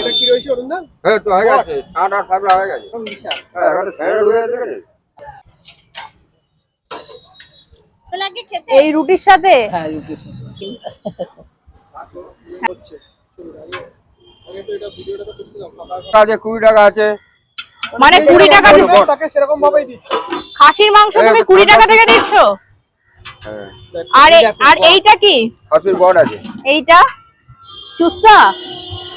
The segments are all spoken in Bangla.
এটা কি রয়েছে অরুণ দা? হ্যাঁ তো হয়ে গেছে আট আট হয়ে গেছে। হ্যাঁ গেছে এই রুটির সাথে? হ্যাঁ রুটির সাথে। কুড়ি টাকা আছে। মানে কুড়ি টাকা সেরকম ভাবেই দিচ্ছে। খাসির মাংস তুমি কুড়ি টাকা থেকে দিচ্ছ? হ্যাঁ। আর আর এইটা কি? খাসির বড আছে। এইটা? চুস্তা?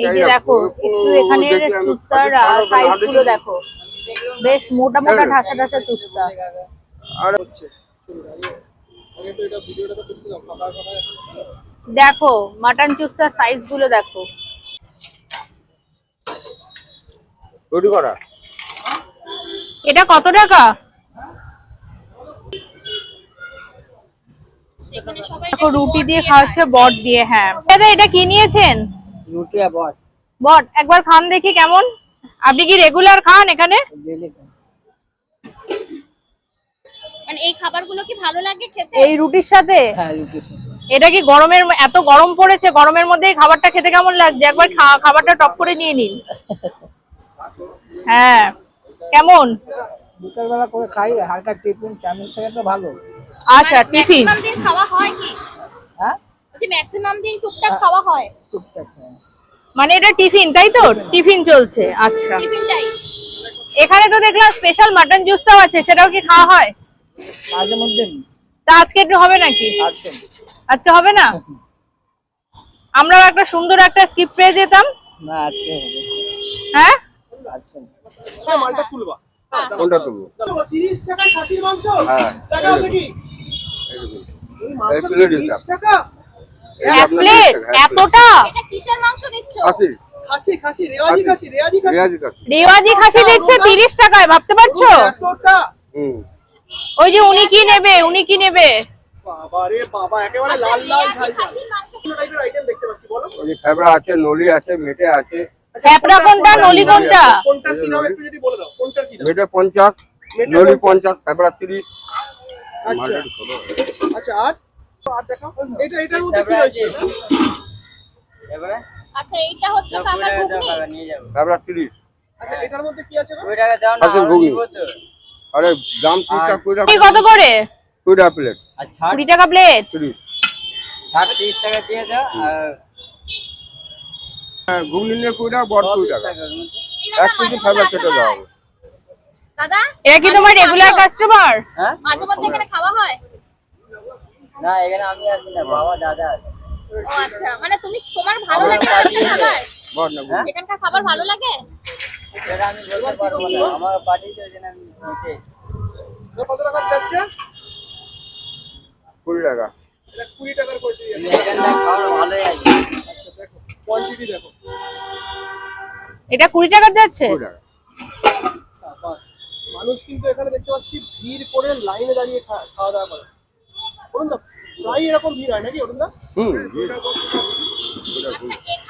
এই যে দেখো পুরো- একটু এখানের চুস্তার সাইজগুলো দেখো বেশ মোটা মোটা হ্যাঁ। ঠাসা ঠাসা চুস্তা। আর হচ্ছে। দেখো মাটন চুস্তার সাইজগুলো দেখো। করা এটা কত টাকা? রুটি দিয়ে খাওয়াচ্ছে বট দিয়ে হ্যাঁ। দাদা এটা কি নিয়েছেন? রুটি আর বট। বট একবার খান দেখি কেমন। আপনি কি রেগুলার খান এখানে? মানে এই খাবারগুলো কি ভালো লাগে খেতে? এই রুটির সাথে? হ্যাঁ রুটির সাথে। এটা কি গরমের এত গরম পড়েছে গরমের মধ্যে খাবারটা খেতে কেমন লাগছে? একবার খাবারটা টক করে নিয়ে নিন। হ্যাঁ কেমন? বিকালবেলা করে খাই হালকা টিফিন চাউমিন খেলে তো ভালো। আচ্ছা টিফিন। ম্যাক্সিমাম দিন খাওয়া হয় কি? হ্যাঁ? ম্যাক্সিমাম দিন টুকটাক খাওয়া হয়। টুকটাক হ্যাঁ। মানে এটা টিফিন তাই তো? টিফিন। চলছে আচ্ছা। টিফিনটাই। এখানে তো দেখলাম স্পেশাল মাটন জুসটাও আছে সেটাও কি খাওয়া হয়? মাঝে মধ্যে তা আজকে একটু হবে নাকি? আজকে হবে না? আমরাও একটা সুন্দর একটা স্কিপ পেয়ে যেতাম। না আজকে হবে হ্যাঁ? আজকে হ্যাঁ, মালটা তুলবা কোনটা তুলবো? 30 টাকায় খাসির মাংস? হ্যাঁ। টাকা আছে কি? টাকা এই এক প্লেট বিশ টাকা, এক প্লেট। এতটা এটা কিসের মাংস দিচ্ছ খাসি খাসি রেওয়াজি খাসি রেওয়াজি খাসি রেওয়াজি খাসি দিচ্ছে তিরিশ টাকায় ভাবতে পারছ এতটা হুম ওই যে উনি কি নেবে উনি কি নেবে বাবা রে বাবা একেবারে আচ্ছা, লাল লাল ঝাল খাসির মাংস টাইপের আইটেম দেখতে পাচ্ছি বলো ওই যে ফেবরা আছে নলি আছে মেটে আছে ফ্যাপড়া কোনটা নলি কোনটা কোনটার কি নাম একটু যদি বলে দাও কোনটার কি নাম মেটে পঞ্চাশ মেটে নলি পঞ্চাশ। পঞ্চাশ ফেবরা তিরিশ আচ্ছা। মালটা আচ্ছা আর? আর দেখাও। এটা এটার মধ্যে কি রয়েছে এবারে আচ্ছা এইটা হচ্ছে কাকার ঘুগনি? নিয়ে যাব। আচ্ছা এটার মধ্যে কি আছে গো? কুড়ি টাকা দাও না আরও দাম টাকা কত করে? কুড়ি টাকা প্লেট আর ছাড়। টাকা প্লেট তিরিশ। ছাড় তিরিশ টাকা দিয়ে দাও আর হ্যাঁ, ঘুগনি নিয়ে কুড়ি বড় কুড়ি বিশ টাকা। টাকার এক কেজি ফেবরা কেটে আসা দেওয়া হবে। দাদা এরা কি তোমার রেগুলার কাস্টমার হ্যাঁ? মাঝে মধ্যে এখানে খাওয়া হয়? না এখানে আমি আছি না বাবা দাদা আছে। ও আচ্ছা মানে তুমি তোমার ভালো লাগে এখানকার খাবার? বড় না এখানকার খাবার ভালো লাগে? সেটা আমি বলতে পারব না আমার পার্টি তো এখানে আমি নিতে এটা কত টাকা যাচ্ছে? কুড়ি টাকা। এটা কুড়ি টাকার ভালোই আছে। আচ্ছা দেখো। কোয়ান্টিটি দেখো এটা কুড়ি টাকা যাচ্ছে? কুড়ি টাকা। সাবাস মানুষ কিন্তু এখানে দেখতে পাচ্ছি ভিড় করে লাইনে দাঁড়িয়ে খাওয়া দাওয়া করে। অরুণ দা প্রায় এরকম ভিড় হয় নাকি অরুণ দা? হুম।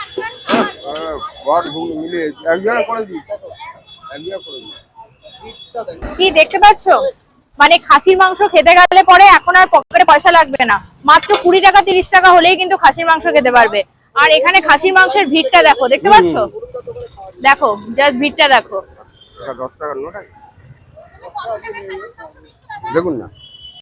আচ্ছা মিলে একজনে করে একজনে করে কি দেখতে পাচ্ছো? মানে খাসির মাংস খেতে গেলে পরে এখন আর পকেটে পয়সা লাগবে না। মাত্র কুড়ি টাকা তিরিশ টাকা হলেই কিন্তু খাসির মাংস খেতে পারবে। আর এখানে খাসির মাংসের ভিড়টা দেখো দেখতে পাচ্ছো? দেখো জাস্ট ভিড়টা দেখো। দশ আছে? দেখুন না।